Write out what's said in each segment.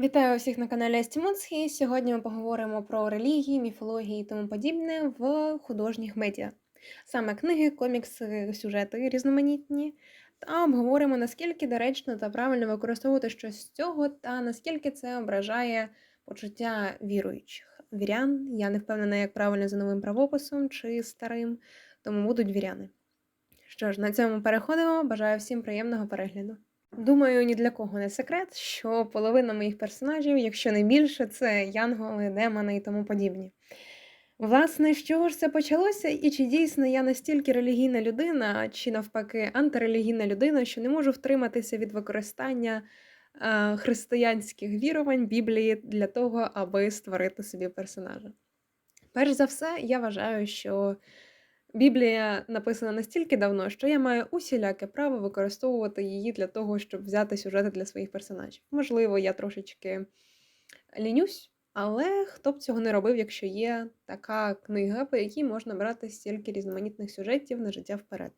Вітаю всіх на каналі Астімонсхі. Сьогодні ми поговоримо про релігії, міфології і тому подібне в художніх медіа. Саме книги, комікси, сюжети різноманітні. Та обговоримо, наскільки доречно та правильно використовувати щось з цього, та наскільки це ображає почуття віруючих. Вірян. Я не впевнена, як правильно за новим правописом чи старим, тому будуть віряни. Що ж, на цьому переходимо. Бажаю всім приємного перегляду. Думаю, ні для кого не секрет, що половина моїх персонажів, якщо не більше, це янголи, демони і тому подібні. Власне, з чого ж це почалося, і чи дійсно я настільки релігійна людина, чи навпаки антирелігійна людина, що не можу втриматися від використання е, християнських вірувань Біблії для того, аби створити собі персонажа? Перш за все, я вважаю, що Біблія написана настільки давно, що я маю усіляке право використовувати її для того, щоб взяти сюжети для своїх персонажів. Можливо, я трошечки лінюсь, але хто б цього не робив, якщо є така книга, по якій можна брати стільки різноманітних сюжетів на життя вперед.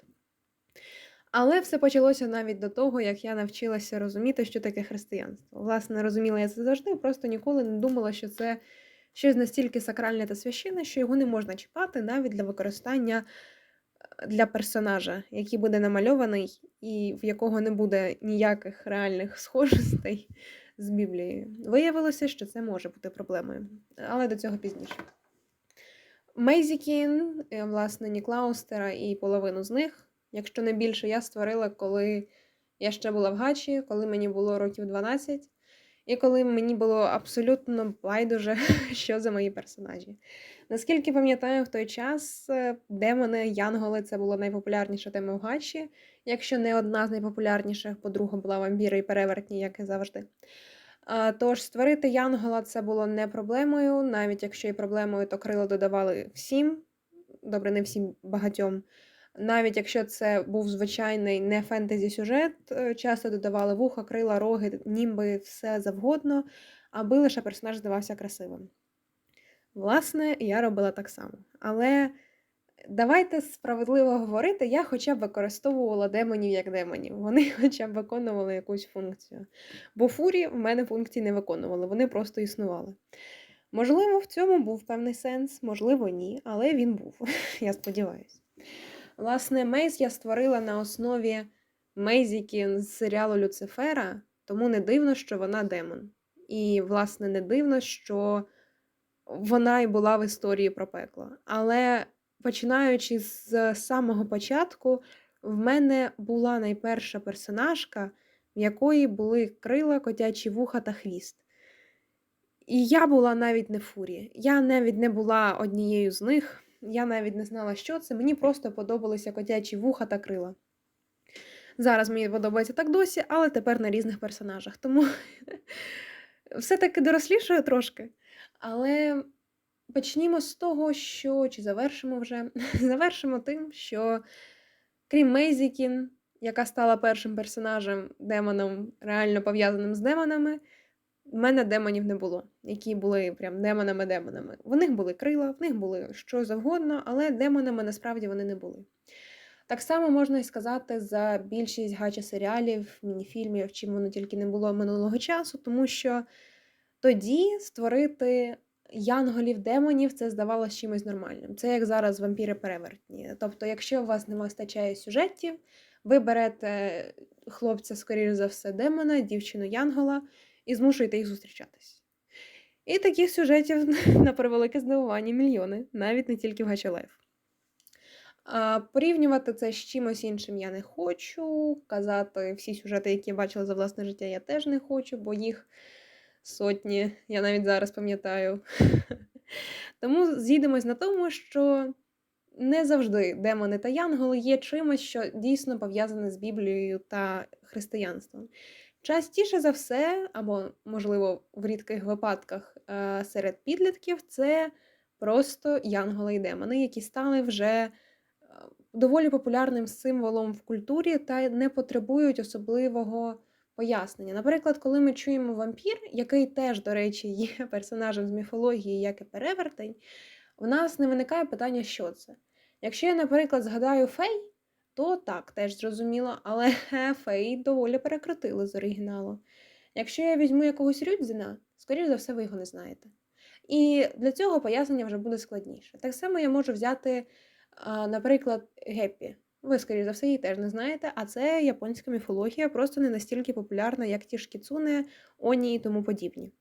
Але все почалося навіть до того, як я навчилася розуміти, що таке християнство. Власне, розуміла я це завжди, просто ніколи не думала, що це щось настільки сакральне та священне, що його не можна чіпати навіть для використання е, для персонажа, який буде намальований, і в якого не буде ніяких реальних схожостей з Біблією. Виявилося, що це може бути проблемою, але до цього пізніше. Мейзікін, е, власне, Ніклаустера і половину з них, якщо не більше, я створила, коли я ще була в Гачі, коли мені було років 12. І коли мені було абсолютно байдуже, що за мої персонажі. Наскільки пам'ятаю, в той час е, демони, Янголи це була найпопулярніша тема в Гачі, якщо не одна з найпопулярніших, по-друге, була вампіри і перевертні, як і завжди. Тож створити Янгола це було не проблемою, навіть якщо і проблемою, то крила додавали всім, добре, не всім багатьом. Навіть якщо це був звичайний не фентезі сюжет, е, часто додавали вуха, крила, роги, німби, все завгодно, аби лише персонаж здавався красивим. Власне, я робила так само. Але давайте справедливо говорити, я хоча б використовувала демонів як демонів. Вони хоча б виконували якусь функцію. Бо фурі в мене функції не виконували, вони просто існували. Можливо, в цьому був певний сенс, можливо, ні, але він був, я сподіваюся. Власне, Мейз я створила на основі Мейзіки з серіалу Люцифера, тому не дивно, що вона демон. І, власне, не дивно, що вона і була в історії про пекло. Але починаючи з самого початку, в мене була найперша персонажка, в якої були крила, котячі вуха та хвіст. І я була навіть не фурі. Я навіть не була однією з них. Я навіть не знала, що це. Мені просто подобалися котячі вуха та крила. Зараз мені подобається так досі, але тепер на різних персонажах. Тому все-таки дорослішою трошки. Але почнімо з того, що чи завершимо вже? Завершимо тим, що крім Мейзікін, яка стала першим персонажем демоном, реально пов'язаним з демонами. У мене демонів не було, які були прям демонами-демонами. В них були крила, в них були що завгодно, але демонами насправді вони не були. Так само можна і сказати за більшість гача серіалів, мініфільмів, чим воно тільки не було минулого часу, тому що тоді створити янголів, демонів це здавалося чимось нормальним. Це як зараз вампіри перевертні. Тобто, якщо у вас не вистачає сюжетів, ви берете хлопця, скоріш за все, демона, дівчину янгола і змушуєте їх зустрічатись. І таких сюжетів, на превелике здивування, мільйони, навіть не тільки в Гача Порівнювати це з чимось іншим я не хочу. Казати всі сюжети, які я бачила за власне життя, я теж не хочу, бо їх сотні, я навіть зараз пам'ятаю. Тому з'їдемось на тому, що не завжди демони та янголи є чимось, що дійсно пов'язане з Біблією та християнством. Частіше за все, або, можливо, в рідких випадках е, серед підлітків, це просто янголи і демони, які стали вже е, доволі популярним символом в культурі та не потребують особливого пояснення. Наприклад, коли ми чуємо вампір, який теж, до речі, є персонажем з міфології, як і перевертень, у нас не виникає питання, що це. Якщо я, наприклад, згадаю фей, то так, теж зрозуміло, але фей доволі перекрутили з оригіналу. Якщо я візьму якогось Рюдзіна, скоріш за все, ви його не знаєте. І для цього пояснення вже буде складніше. Так само я можу взяти, наприклад, Геппі. Ви, скоріш за все, її теж не знаєте, а це японська міфологія, просто не настільки популярна, як ті ж кіцуне, Оні і тому подібні.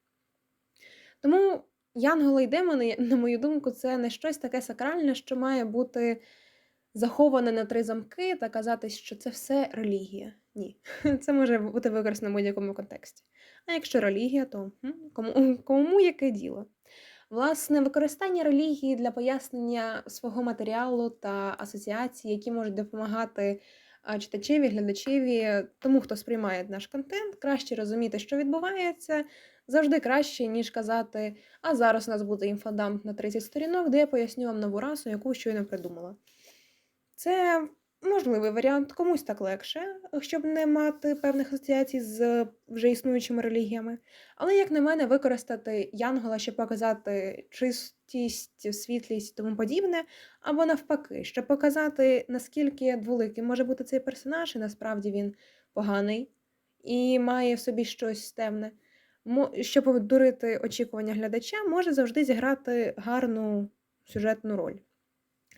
Тому янголи і демони, на мою думку, це не щось таке сакральне, що має бути заховане на три замки та казатись, що це все релігія. Ні, це може бути використано в будь-якому контексті. А якщо релігія, то кому, кому яке діло? Власне, використання релігії для пояснення свого матеріалу та асоціацій, які можуть допомагати читачеві, глядачеві, тому, хто сприймає наш контент, краще розуміти, що відбувається, завжди краще, ніж казати, а зараз у нас буде інфодамп на 30 сторінок, де я поясню вам нову расу, яку щойно придумала. Це можливий варіант, комусь так легше, щоб не мати певних асоціацій з вже існуючими релігіями. Але, як на мене, використати Янгола, щоб показати чистість, світлість і тому подібне, або навпаки, щоб показати, наскільки дволиким може бути цей персонаж, і насправді він поганий і має в собі щось темне. Щоб обдурити очікування глядача, може завжди зіграти гарну сюжетну роль.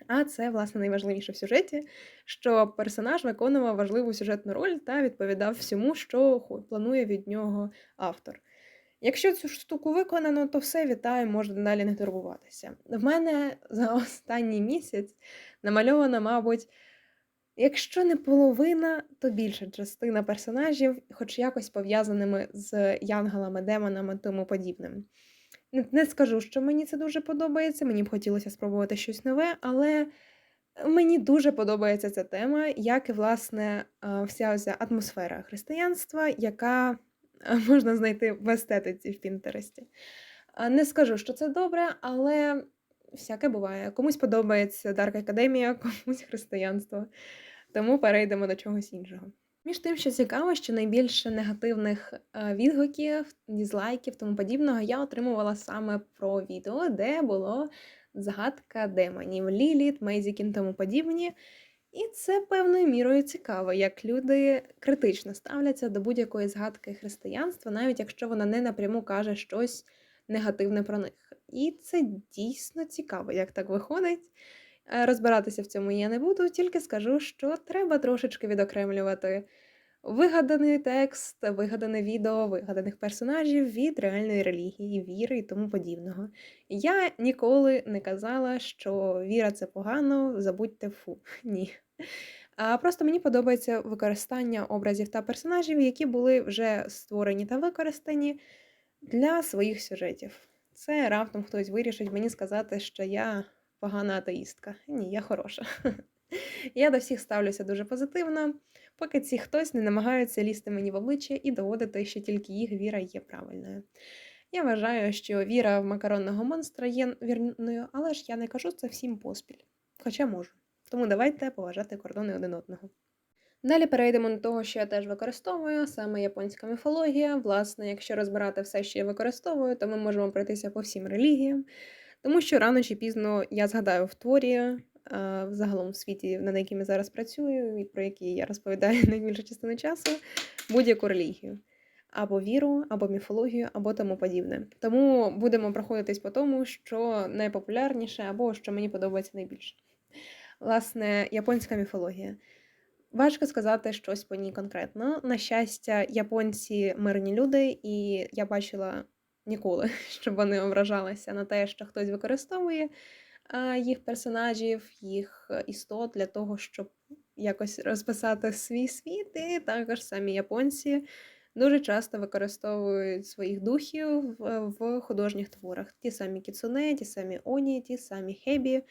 А це, власне, найважливіше в сюжеті, що персонаж виконував важливу сюжетну роль та відповідав всьому, що планує від нього автор. Якщо цю штуку виконано, то все вітаю, можна далі не турбуватися. В мене за останній місяць намальована, мабуть, якщо не половина, то більша частина персонажів, хоч якось пов'язаними з янголами, демонами тому подібним. Не, скажу, що мені це дуже подобається, мені б хотілося спробувати щось нове, але мені дуже подобається ця тема, як і, власне, вся ця атмосфера християнства, яка можна знайти в естетиці в Пінтересті. Не скажу, що це добре, але всяке буває. Комусь подобається Дарк Академія, комусь християнство. Тому перейдемо до чогось іншого. Між тим, що цікаво, що найбільше негативних е, відгуків, дізлайків, тому подібного я отримувала саме про відео, де було згадка демонів Ліліт, Мейзікін тому подібні. І це певною мірою цікаво, як люди критично ставляться до будь-якої згадки християнства, навіть якщо вона не напряму каже щось негативне про них. І це дійсно цікаво, як так виходить. Е, Розбиратися в цьому я не буду, тільки скажу, що треба трошечки відокремлювати вигаданий текст, вигадане відео, вигаданих персонажів від реальної релігії, віри і тому подібного. Я ніколи не казала, що віра це погано, забудьте фу. Ні. А просто мені подобається використання образів та персонажів, які були вже створені та використані для своїх сюжетів. Це раптом хтось вирішить мені сказати, що я погана атеїстка. Ні, я хороша. Я до всіх ставлюся дуже позитивно, поки ці хтось не намагаються лізти мені в обличчя і доводити, що тільки їх віра є правильною. Я вважаю, що віра в макаронного монстра є вірною, але ж я не кажу це всім поспіль, хоча можу. Тому давайте поважати кордони один одного. Далі перейдемо до того, що я теж використовую, саме японська міфологія. Власне, якщо розбирати все, що я використовую, то ми можемо пройтися по всім релігіям, тому що рано чи пізно я згадаю в творі, е, загалом в світі, над яким я зараз працюю, і про які я розповідаю найбільшу частину часу, будь-яку релігію. Або віру, або міфологію, або тому подібне. Тому будемо проходитись по тому, що найпопулярніше, або що мені подобається найбільше. Власне, японська міфологія. Важко сказати щось по ній конкретно. На щастя, японці мирні люди, і я бачила ніколи, щоб вони ображалися на те, що хтось використовує їх персонажів, їх е, істот для того, щоб якось розписати свій світ. І також самі японці дуже часто використовують своїх духів в, художніх творах. Ті самі кіцуне, ті самі оні, ті самі хебі,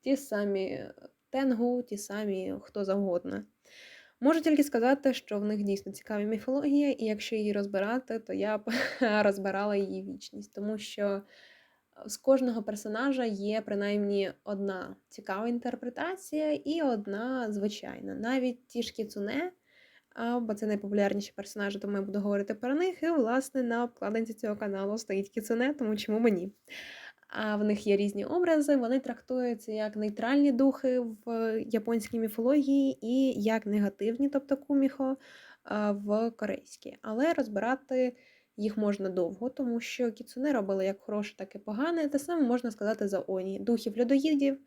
ті самі тенгу, ті самі хто завгодно. Можу тільки сказати, що в них дійсно цікава міфологія, і якщо її розбирати, то я б розбирала її вічність, тому що з кожного персонажа є принаймні одна цікава інтерпретація і одна звичайна. Навіть ті ж кіцуне, а, бо це найпопулярніші персонажі, тому я буду говорити про них. І, власне, на обкладинці цього каналу стоїть кіцуне, тому чому мені? А в них є різні образи, вони трактуються як нейтральні духи в японській міфології і як негативні, тобто куміхо, в корейські. Але розбирати їх можна довго, тому що кіцуне робили як хороше, так і погане. Те саме можна сказати за Оні. Духів людоїдів,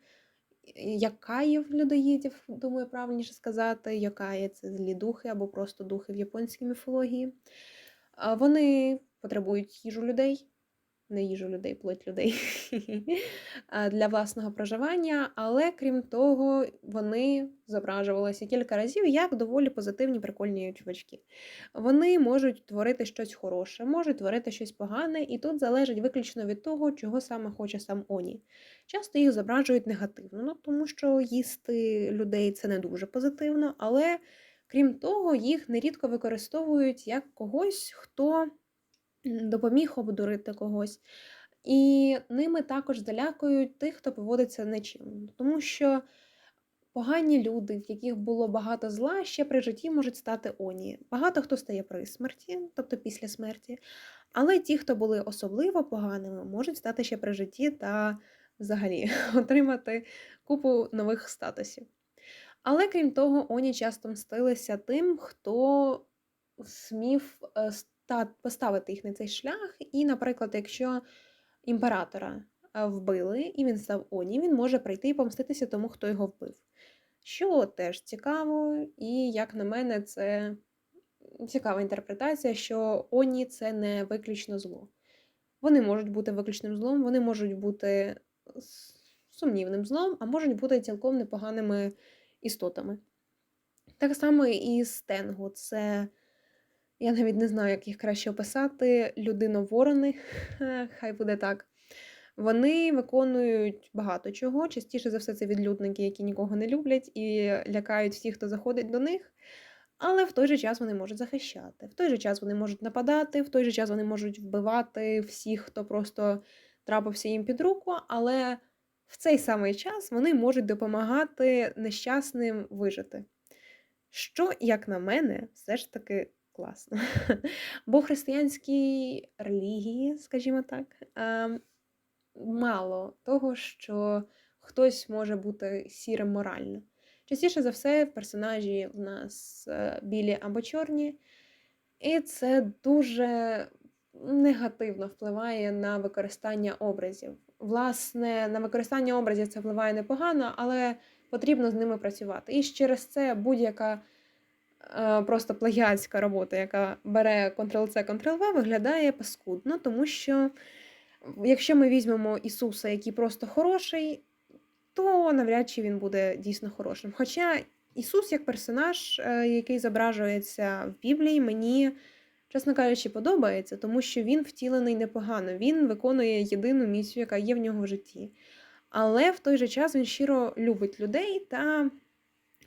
якаїв людоїдів, думаю, правильніше сказати. Якаї це злі духи або просто духи в японській міфології. Вони потребують їжу людей, не їжу людей, плоть людей для власного проживання, але крім того, вони зображувалися кілька разів як доволі позитивні, прикольні чувачки. Вони можуть творити щось хороше, можуть творити щось погане, і тут залежить виключно від того, чого саме хоче сам Оні. Часто їх зображують негативно, ну, тому що їсти людей це не дуже позитивно, але крім того, їх нерідко використовують як когось, хто допоміг обдурити когось. І ними також залякують тих, хто поводиться нечимно. Тому що погані люди, в яких було багато зла, ще при житті можуть стати оні. Багато хто стає при смерті, тобто після смерті. Але ті, хто були особливо поганими, можуть стати ще при житті та взагалі отримати купу нових статусів. Але крім того, Оні часто мстилися тим, хто смів поставити їх на цей шлях. І, наприклад, якщо імператора вбили і він став Оні, він може прийти і помститися тому, хто його вбив. Що теж цікаво, і, як на мене, це цікава інтерпретація, що Оні це не виключно зло. Вони можуть бути виключним злом, вони можуть бути сумнівним злом, а можуть бути цілком непоганими істотами. Так само і з Тенгу. Це я навіть не знаю, як їх краще описати. Людино-ворони, хай буде так. Вони виконують багато чого. Частіше за все, це відлюдники, які нікого не люблять і лякають всіх, хто заходить до них. Але в той же час вони можуть захищати. В той же час вони можуть нападати, в той же час вони можуть вбивати всіх, хто просто трапився їм під руку. Але в цей самий час вони можуть допомагати нещасним вижити. Що, як на мене, все ж таки класно. Бо в християнській релігії, скажімо так, ем, мало того, що хтось може бути сірим морально. Частіше за все, персонажі в нас е, білі або чорні, і це дуже негативно впливає на використання образів. Власне, на використання образів це впливає непогано, але потрібно з ними працювати. І через це будь-яка просто плагіатська робота, яка бере Ctrl-C, Ctrl-V, виглядає паскудно, тому що якщо ми візьмемо Ісуса, який просто хороший, то навряд чи він буде дійсно хорошим. Хоча Ісус як персонаж, е, який зображується в Біблії, мені, чесно кажучи, подобається, тому що він втілений непогано. Він виконує єдину місію, яка є в нього в житті. Але в той же час він щиро любить людей та,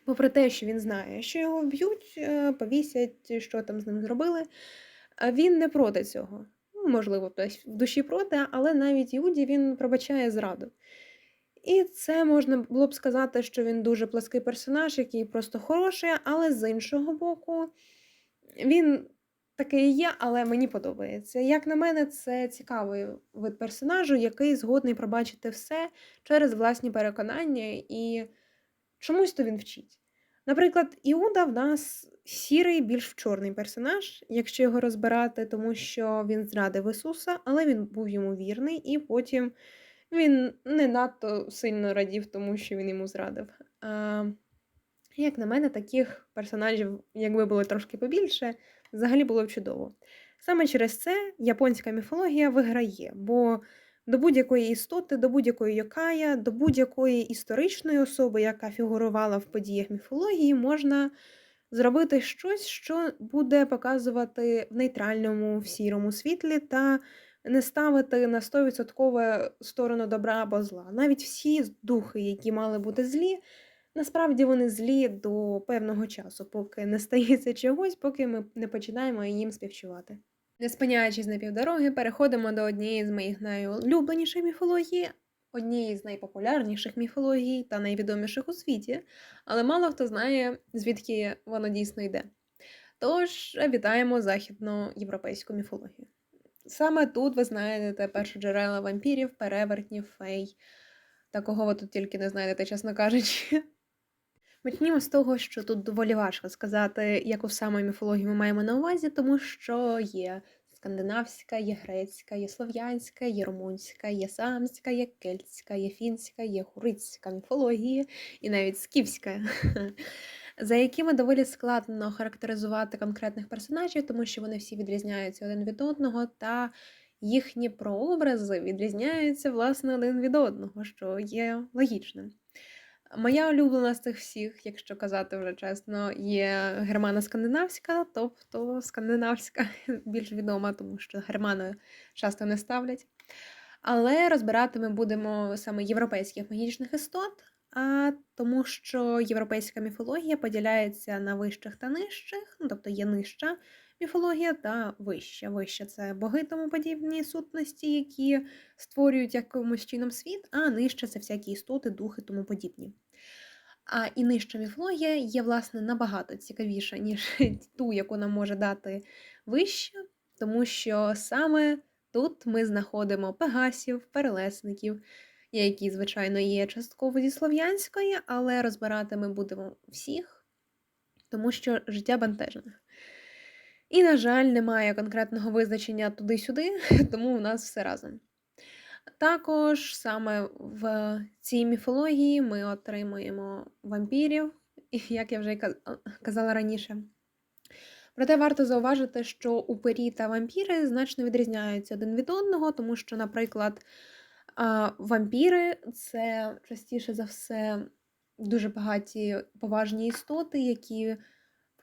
попри те, що він знає, що його вб'ють, е, повісять, що там з ним зробили, він не проти цього. Ну, Можливо, хтось в душі проти, але навіть Іуді він пробачає зраду. І це можна було б сказати, що він дуже плаский персонаж, який просто хороший, але з іншого боку, він такий є, але мені подобається. Як на мене, це цікавий вид персонажу, який згодний пробачити все через власні переконання, і чомусь то він вчить. Наприклад, Іуда в нас сірий, більш в чорний персонаж, якщо його розбирати, тому що він зрадив Ісуса, але він був йому вірний, і потім він не надто сильно радів тому, що він йому зрадив. А, як на мене, таких персонажів, якби було трошки побільше, взагалі було б чудово. Саме через це японська міфологія виграє, бо до будь-якої істоти, до будь-якої йокая, до будь-якої історичної особи, яка фігурувала в подіях міфології, можна зробити щось, що буде показувати в нейтральному в сірому світлі та не ставити на 100% сторону добра або зла. Навіть всі духи, які мали бути злі, насправді вони злі до певного часу, поки не стається чогось, поки ми не починаємо їм співчувати. Не спиняючись на півдороги, переходимо до однієї з моїх найулюбленіших міфологій, однієї з найпопулярніших міфологій та найвідоміших у світі, але мало хто знає, звідки воно дійсно йде. Тож вітаємо західноєвропейську міфологію. Саме тут ви знайдете першоджерела вампірів, перевертнів, фей. Такого ви тут тільки не знайдете, чесно кажучи. Почнімо з того, що тут доволі важко сказати, яку саме міфологію ми маємо на увазі, тому що є скандинавська, є грецька, є слов'янська, є румунська, є самська, є кельтська, є фінська, є хурицька міфологія і навіть скіфська, за якими доволі складно характеризувати конкретних персонажів, тому що вони всі відрізняються один від одного, та їхні прообрази відрізняються власне один від одного, що є логічним. Моя улюблена з цих всіх, якщо казати вже чесно, є германа скандинавська, тобто скандинавська більш відома, тому що германою часто не ставлять. Але розбирати ми будемо саме європейських магічних істот, а тому що європейська міфологія поділяється на вищих та нижчих, ну тобто є нижча міфологія та вища. Вища це боги тому подібні сутності, які створюють якимось чином світ, а нижча це всякі істоти, духи тому подібні. А і нижча міфологія є, власне, набагато цікавіша, ніж ту, яку нам може дати вища, тому що саме тут ми знаходимо пегасів, перелесників, які, звичайно, є частково зі слов'янської, але розбирати ми будемо всіх, тому що життя бентежне. І, на жаль, немає конкретного визначення туди-сюди, тому у нас все разом. Також саме в цій міфології ми отримуємо вампірів, як я вже казала раніше. Проте варто зауважити, що упирі та вампіри значно відрізняються один від одного, тому що, наприклад, вампіри це частіше за все дуже багаті поважні істоти, які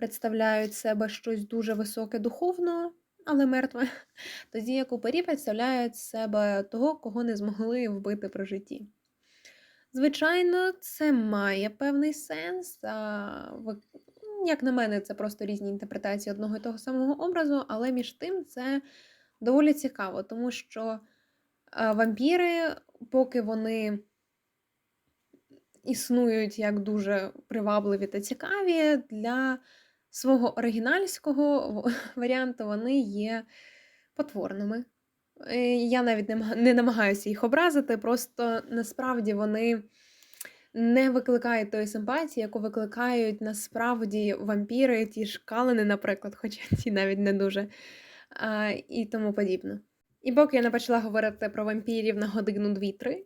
представляють себе щось дуже високе духовно, але мертве. Тоді як упері представляють себе того, кого не змогли вбити при житті. Звичайно, це має певний сенс. А, Як на мене, це просто різні інтерпретації одного і того самого образу, але між тим це доволі цікаво, тому що вампіри, поки вони існують як дуже привабливі та цікаві, для свого оригінальського варіанту вони є потворними. Е, я навіть не намагаюся їх образити, просто насправді вони не викликають тої симпатії, яку викликають насправді вампіри, ті ж наприклад, хоча ті навіть не дуже і тому подібне. І поки я не почала говорити про вампірів на годину дві-три,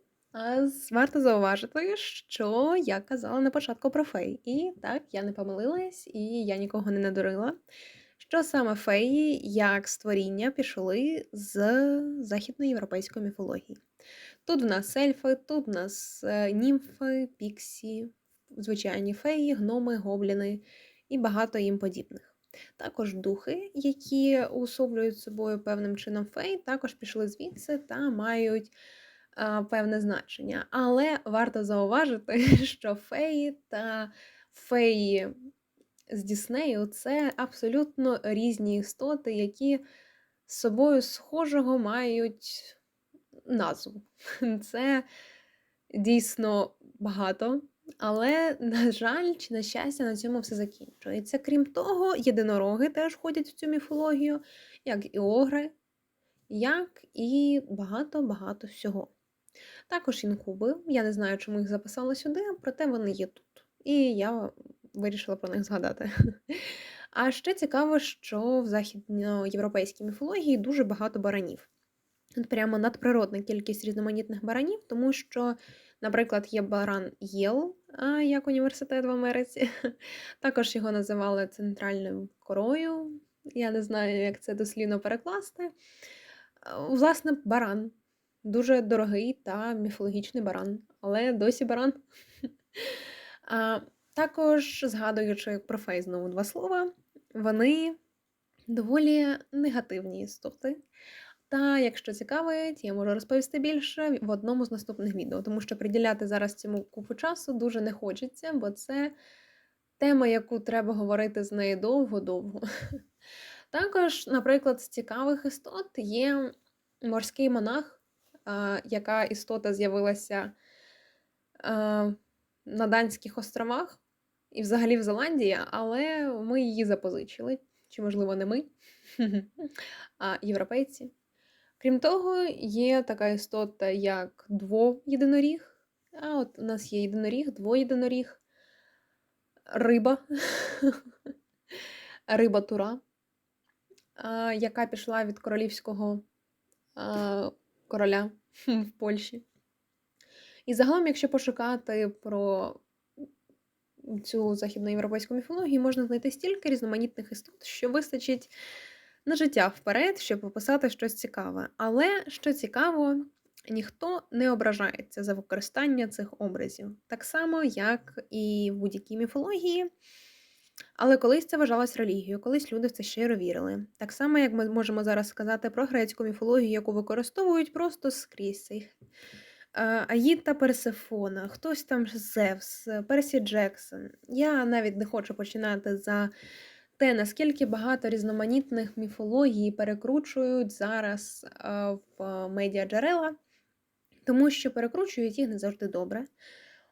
Варто зауважити, що я казала на початку про фей. І так, я не помилилась, і я нікого не надурила. Що саме феї, як створіння, пішли з західноєвропейської міфології. Тут в нас ельфи, тут в нас е, німфи, піксі, звичайні феї, гноми, гобліни і багато їм подібних. Також духи, які уособлюють собою певним чином фей, також пішли звідси та мають певне значення. Але варто зауважити, що феї та феї з Діснею це абсолютно різні істоти, які з собою схожого мають назву. Це дійсно багато. Але, на жаль, чи на щастя, на цьому все закінчується. Крім того, єдинороги теж ходять в цю міфологію, як і огри, як і багато-багато всього. Також інкуби. Я не знаю, чому їх записала сюди, проте вони є тут. І я вирішила про них згадати. А ще цікаво, що в західноєвропейській міфології дуже багато баранів. Прямо надприродна кількість різноманітних баранів, тому що, наприклад, є баран Єл, як університет в Америці. Також його називали центральною корою. Я не знаю, як це дослівно перекласти. Власне, баран дуже дорогий та міфологічний баран, але досі баран. А, Також, згадуючи про фей знову два слова, вони доволі негативні істоти. Та, якщо цікавить, я можу розповісти більше в одному з наступних відео, тому що приділяти зараз цьому купу часу дуже не хочеться, бо це тема, яку треба говорити з нею довго-довго. Також, наприклад, з цікавих істот є морський монах яка істота з'явилася на Данських островах і взагалі в Зеландії, але ми її запозичили. Чи, можливо, не ми, а європейці. Крім того, є така істота, як двоєдиноріг. А от у нас є єдиноріг, двоєдиноріг. риба, риба Тура, яка пішла від королівського короля в Польщі. І загалом, якщо пошукати про цю західноєвропейську міфологію, можна знайти стільки різноманітних істот, що вистачить на життя вперед, щоб описати щось цікаве. Але що цікаво, ніхто не ображається за використання цих образів, так само, як і в будь-якій міфології. Але колись це вважалось релігією, колись люди в це щиро вірили. Так само, як ми можемо зараз сказати про грецьку міфологію, яку використовують просто скрізь цей е, Аїд та Персефона, хтось там Зевс, Персі Джексон. Я навіть не хочу починати за те, наскільки багато різноманітних міфологій перекручують зараз е, в медіаджерела, тому що перекручують їх не завжди добре.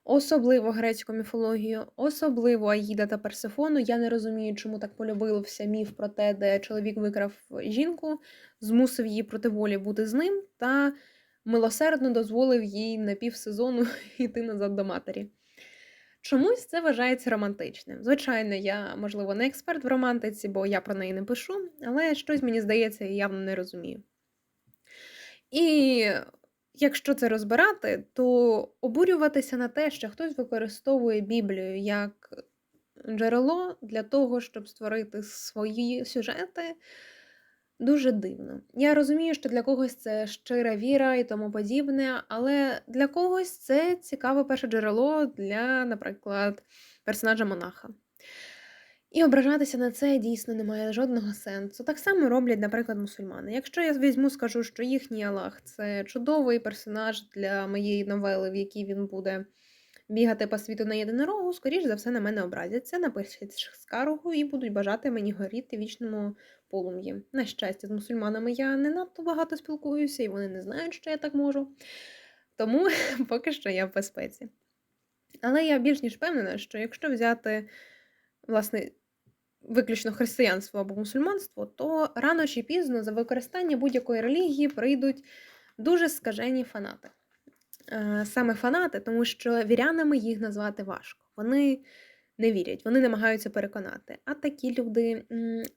Особливо грецьку міфологію, особливо Аїда та Персефону. Я не розумію, чому так полюбився міф про те, де чоловік викрав жінку, змусив її проти волі бути з ним та милосердно дозволив їй на півсезону йти назад до матері. Чомусь це вважається романтичним. Звичайно, я, можливо, не експерт в романтиці, бо я про неї не пишу, але щось мені здається, я явно не розумію. І якщо це розбирати, то обурюватися на те, що хтось використовує Біблію як джерело для того, щоб створити свої сюжети, дуже дивно. Я розумію, що для когось це щира віра і тому подібне, але для когось це цікаве перше джерело для, наприклад, персонажа монаха. І ображатися на це дійсно немає жодного сенсу. Так само роблять, наприклад, мусульмани. Якщо я візьму, скажу, що їхній Аллах це чудовий персонаж для моєї новели, в якій він буде бігати по світу на єдинорогу, скоріш за все на мене образяться, напишуть скаргу і будуть бажати мені горіти вічному полум'ї. На щастя, з мусульманами я не надто багато спілкуюся, і вони не знають, що я так можу. Тому поки що я в безпеці. Але я більш ніж впевнена, що якщо взяти, власне, виключно християнство або мусульманство, то рано чи пізно за використання будь-якої релігії прийдуть дуже скажені фанати. Е, Саме фанати, тому що вірянами їх назвати важко. Вони не вірять, вони намагаються переконати. А такі люди,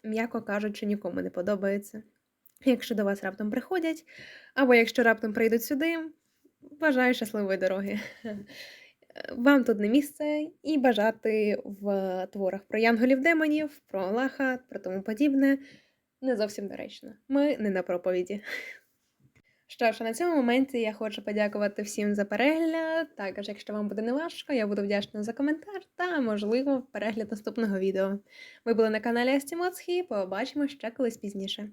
м'яко кажучи, нікому не подобаються. Якщо до вас раптом приходять, або якщо раптом прийдуть сюди, бажаю щасливої дороги. Вам тут не місце і бажати в творах про янголів демонів, про Аллаха, про тому подібне не зовсім доречно. Ми не на проповіді. Що ж, на цьому моменті я хочу подякувати всім за перегляд. Також, якщо вам буде не важко, я буду вдячна за коментар та, можливо, перегляд наступного відео. Ви були на каналі Астімоцхі, побачимо ще колись пізніше.